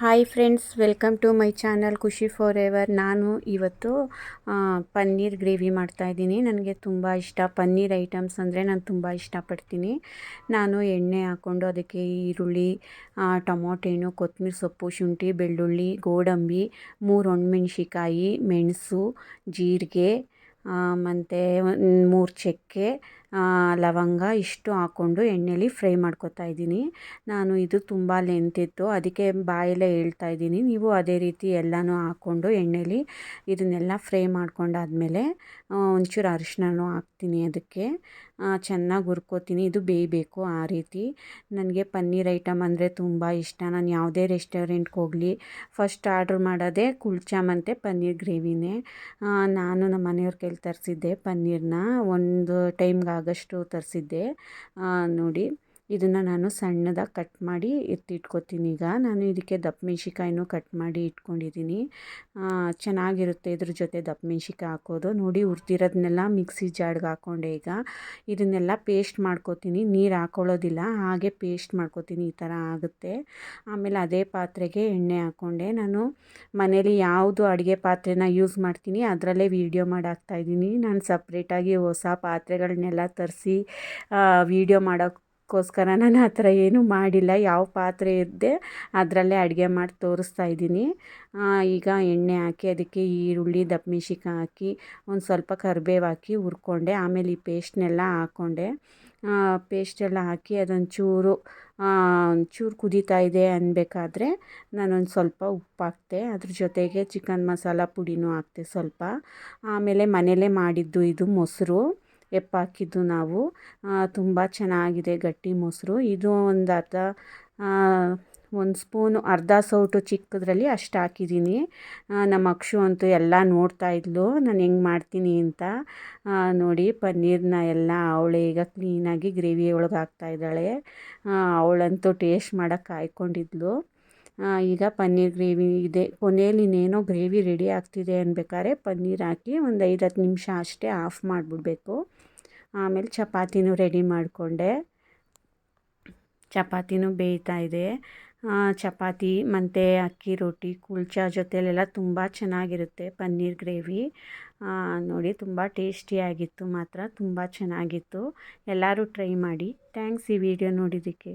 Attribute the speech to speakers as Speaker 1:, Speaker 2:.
Speaker 1: Hi friends, welcome to my channel Khushi forever ನಾನು ಇವತ್ತು paneer gravy ಮಾಡ್ತಾಯಿದ್ದೀನಿ ನನಗೆ ತುಂಬ ಇಷ್ಟ. ಪನ್ನೀರ್ ಐಟಮ್ಸ್ ಅಂದರೆ ನಾನು ತುಂಬ ಇಷ್ಟಪಡ್ತೀನಿ. ನಾನು ಎಣ್ಣೆ ಹಾಕ್ಕೊಂಡು ಅದಕ್ಕೆ ಈರುಳ್ಳಿ ಟೊಮೊಟೊ ಹಣ್ಣು ಕೊತ್ತಂಬರಿ ಸೊಪ್ಪು, ಶುಂಠಿ, ಬೆಳ್ಳುಳ್ಳಿ, ಗೋಡಂಬಿ, ಮೂರು ಒಣಮೆಣ್ಸಿಕಾಯಿ ಮೆಣಸು, ಜೀರಿಗೆ ಮತ್ತು ಮೂರು ಚಕ್ಕೆ ಲವಂಗ ಇಷ್ಟು ಹಾಕ್ಕೊಂಡು ಎಣ್ಣೆಲಿ ಫ್ರೈ ಮಾಡ್ಕೊತಾ ಇದ್ದೀನಿ. ನಾನು ಇದು ತುಂಬ ಲೆಂತ್ ಇತ್ತು. ಅದಕ್ಕೆ ಬಾಯಲ್ಲೇ ಹೇಳ್ತಾ ಇದ್ದೀನಿ. ನೀವು ಅದೇ ರೀತಿ ಎಲ್ಲನೂ ಹಾಕ್ಕೊಂಡು ಎಣ್ಣೆಲಿ ಇದನ್ನೆಲ್ಲ ಫ್ರೈ ಮಾಡ್ಕೊಂಡಾದ್ಮೇಲೆ ಒಂಚೂರು ಅರಿಶಿನನೂ ಹಾಕ್ತೀನಿ ಅದಕ್ಕೆ. ಚೆನ್ನಾಗಿ ಹುರ್ಕೋತೀನಿ. ಇದು ಬೇಯಬೇಕು ಆ ರೀತಿ. ನನಗೆ ಪನ್ನೀರ್ ಐಟಮ್ ಅಂದರೆ ತುಂಬ ಇಷ್ಟ. ನಾನು ಯಾವುದೇ ರೆಸ್ಟೋರೆಂಟ್ಗೆ ಹೋಗಲಿ, ಫಸ್ಟ್ ಆರ್ಡ್ರ್ ಮಾಡೋದೇ ಕುಲ್ಚಾ ಮತ್ತು ಪನ್ನೀರ್ ಗ್ರೇವಿನೇ. ನಾನು ನಮ್ಮ ಮನೆಯವ್ರ ಕೈಲಿ ತರಿಸಿದ್ದೆ ಪನ್ನೀರನ್ನ ಒಂದು ಟೈಮ್ಗೆ ಆಗೋಷ್ಟು ತರಿಸಿದ್ದೆ. ನೋಡಿ. ಇದನ್ನು ನಾನು ಸಣ್ಣದಾಗಿ ಕಟ್ ಮಾಡಿ ಎತ್ತಿಟ್ಕೊತೀನಿ ಈಗ. ನಾನು ಇದಕ್ಕೆ ದಪ್ಪ ಮೆಣ್ಸಿಕಾಯಿನೂ ಕಟ್ ಮಾಡಿ ಇಟ್ಕೊಂಡಿದ್ದೀನಿ ಚೆನ್ನಾಗಿರುತ್ತೆ ಇದ್ರ ಜೊತೆ ದಪ್ಪ ಮೆಣ್ಸಿಕಾಯಿ ಹಾಕೋದು. ನೋಡಿ ಉರ್ತಿರೋದನ್ನೆಲ್ಲ ಮಿಕ್ಸಿ ಜಾಡ್ಗೆ ಹಾಕ್ಕೊಂಡೆ ಈಗ. ಇದನ್ನೆಲ್ಲ ಪೇಸ್ಟ್ ಮಾಡ್ಕೊತೀನಿ. ನೀರು ಹಾಕೊಳ್ಳೋದಿಲ್ಲ, ಹಾಗೆ ಪೇಸ್ಟ್ ಮಾಡ್ಕೊತೀನಿ ಈ ಥರ ಆಗುತ್ತೆ. ಆಮೇಲೆ ಅದೇ ಪಾತ್ರೆಗೆ ಎಣ್ಣೆ ಹಾಕ್ಕೊಂಡೆ ನಾನು ಮನೇಲಿ ಯಾವುದು ಅಡುಗೆ ಪಾತ್ರೆನ ಯೂಸ್ ಮಾಡ್ತೀನಿ, ಅದರಲ್ಲೇ ವೀಡಿಯೋ ಮಾಡಿ ಹಾಕ್ತಾಯಿದ್ದೀನಿ ನಾನು ಸಪ್ರೇಟಾಗಿ ಹೊಸ ಪಾತ್ರೆಗಳನ್ನೆಲ್ಲ ತರಿಸಿ ವೀಡಿಯೋ ಮಾಡೋಕ್ಕೋಸ್ಕರ ನಾನು ಆ ಥರ ಏನೂ ಮಾಡಿಲ್ಲ. ಯಾವ ಪಾತ್ರೆ ಇದ್ದೆ ಅದರಲ್ಲೇ ಅಡುಗೆ ಮಾಡಿ ತೋರಿಸ್ತಾ ಇದ್ದೀನಿ. ಈಗ ಎಣ್ಣೆ ಹಾಕಿ ಅದಕ್ಕೆ ಈರುಳ್ಳಿ ದಪ್ಪ ಮೆಣ್ಸಿನ್ಕಾಯಿ ಹಾಕಿ, ಒಂದು ಸ್ವಲ್ಪ ಕರಿಬೇವು ಹಾಕಿ ಹುರ್ಕೊಂಡೆ. ಆಮೇಲೆ ಈ ಪೇಸ್ಟ್ನೆಲ್ಲ ಹಾಕ್ಕೊಂಡೆ ಪೇಸ್ಟೆಲ್ಲ ಹಾಕಿ ಅದೊಂಚೂರು ಒಂಚೂರು ಕುದೀತಾ ಇದೆ ಅನ್ಬೇಕಾದ್ರೆ ನಾನೊಂದು ಸ್ವಲ್ಪ ಉಪ್ಪು ಹಾಕ್ತೆ. ಅದ್ರ ಜೊತೆಗೆ ಚಿಕನ್ ಮಸಾಲ ಪುಡಿನೂ ಹಾಕ್ತೆ ಸ್ವಲ್ಪ. ಆಮೇಲೆ ಮನೇಲೇ ಮಾಡಿದ್ದು ಇದು ಮೊಸರು. ಎಪ್ಪ ಹಾಕಿದ್ದು ನಾವು ತುಂಬ ಚೆನ್ನಾಗಿದೆ ಗಟ್ಟಿ ಮೊಸರು. ಇದು ಒಂದು ಅರ್ಧ ಒಂದು ಸ್ಪೂನು, ಅರ್ಧ ಸೌಟು ಚಿಕ್ಕದ್ರಲ್ಲಿ ಅಷ್ಟು ಹಾಕಿದ್ದೀನಿ. ನಮ್ಮ ಅಕ್ಷು ಅಂತೂ ಎಲ್ಲ ನೋಡ್ತಾ ಇದ್ಲು. ನಾನು ಹೆಂಗೆ ಮಾಡ್ತೀನಿ ಅಂತ. ನೋಡಿ ಪನ್ನೀರನ್ನ ಎಲ್ಲ ಅವಳೇ ಈಗ ಕ್ಲೀನಾಗಿ ಗ್ರೇವಿ ಒಳಗೆ ಹಾಕ್ತಾಯಿದ್ದಾಳೆ ಅವಳಂತೂ ಟೇಸ್ಟ್ ಮಾಡೋಕ್ಕೆ ಕಾಯ್ಕೊಂಡಿದ್ಲು. ಈಗ ಪನ್ನೀರ್ ಗ್ರೇವಿ ಇದೆ. ಕೊನೆಯಲ್ಲಿ ಇನ್ನೇನೋ ಗ್ರೇವಿ ರೆಡಿ ಆಗ್ತಿದೆ ಅನ್ಬೇಕಾದ್ರೆ ಪನ್ನೀರ್ ಹಾಕಿ ಒಂದು ಐದು ಹತ್ತು ನಿಮಿಷ ಅಷ್ಟೇ ಆಫ್ ಮಾಡಿಬಿಡ್ಬೇಕು. ಆಮೇಲೆ ಚಪಾತಿನೂ ರೆಡಿ ಮಾಡಿಕೊಂಡೆ. ಚಪಾತಿನೂ ಬೇಯ್ತಾ ಇದೆ. ಚಪಾತಿ ಮತ್ತು ಅಕ್ಕಿ ರೊಟ್ಟಿ ಕುಲ್ಚಾ ಜೊತೆಲೆಲ್ಲ ತುಂಬ ಚೆನ್ನಾಗಿರುತ್ತೆ ಪನ್ನೀರ್ ಗ್ರೇವಿ. ನೋಡಿ ತುಂಬ ಟೇಸ್ಟಿಯಾಗಿತ್ತು ಮಾತ್ರ, ತುಂಬ ಚೆನ್ನಾಗಿತ್ತು. ಎಲ್ಲರೂ ಟ್ರೈ ಮಾಡಿ. ಥ್ಯಾಂಕ್ಸ್ ಈ ವಿಡಿಯೋ ನೋಡಿದ್ದಕ್ಕೆ.